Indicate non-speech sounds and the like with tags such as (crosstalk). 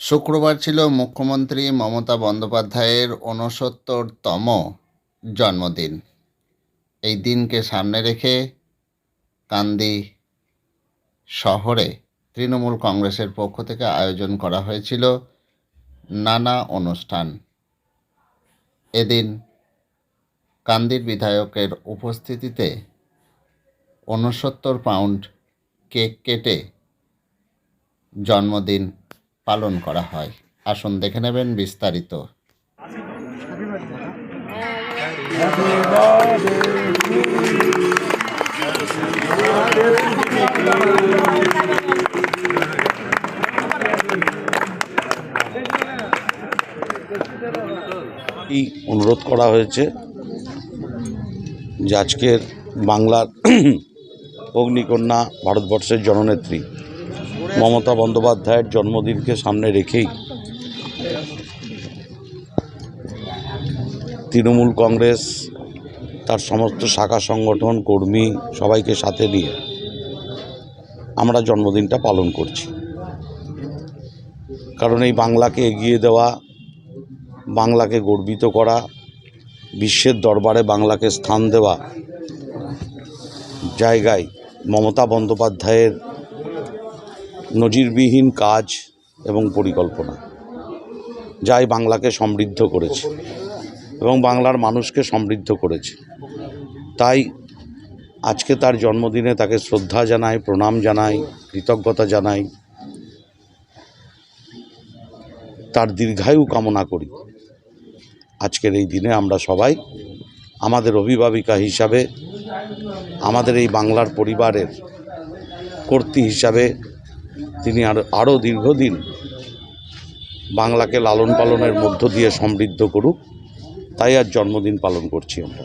শুক্রবার ছিল মুখ্যমন্ত্রী মমতা বন্দ্যোপাধ্যায়ের ঊনসত্তরতম জন্মদিন। এই দিনকে সামনে রেখে কান্দি শহরে তৃণমূল কংগ্রেসের পক্ষ থেকে আয়োজন করা হয়েছিল নানা অনুষ্ঠান। এদিন কান্দির বিধায়কের উপস্থিতিতে ঊনসত্তর পাউন্ড কেক কেটে জন্মদিন পালন করা হয়। আসুন দেখে নেবেন বিস্তারিত। এই অনুরোধ করা হয়েছে যে আজকের বাংলার (clears throat) অগ্নিকন্যা ভারতবর্ষের জননেত্রী মমতা বন্দ্যোপাধ্যায়ের জন্মদিনকে সামনে রেখেই তৃণমূল কংগ্রেস, তার সমস্ত শাখা সংগঠন, কর্মী সবাইকে সাথে নিয়ে আমরা জন্মদিনটা পালন করছি। কারণ এই বাংলাকে এগিয়ে দেওয়া, বাংলাকে গর্বিত করা, বিশ্বের দরবারে বাংলাকে স্থান দেওয়া জায়গায় মমতা বন্দ্যোপাধ্যায়ের নজিরবিহীন কাজ এবং পরিকল্পনা, যাই বাংলাকে সমৃদ্ধ করেছে এবং বাংলার মানুষকে সমৃদ্ধ করেছে। তাই আজকে তার জন্মদিনে তাকে শ্রদ্ধা জানাই, প্রণাম জানাই, কৃতজ্ঞতা জানাই। তার দীর্ঘায়ু কামনা করি। আজকের এই দিনে আমরা সবাই আমাদের অভিভাবিকা হিসাবে, আমাদের এই বাংলার পরিবারের কর্তৃ হিসাবে তিনি আর, আরও দীর্ঘদিন বাংলাকে লালন পালনের মধ্য দিয়ে সমৃদ্ধ করুক, তাই আর জন্মদিন পালন করছি আমরা।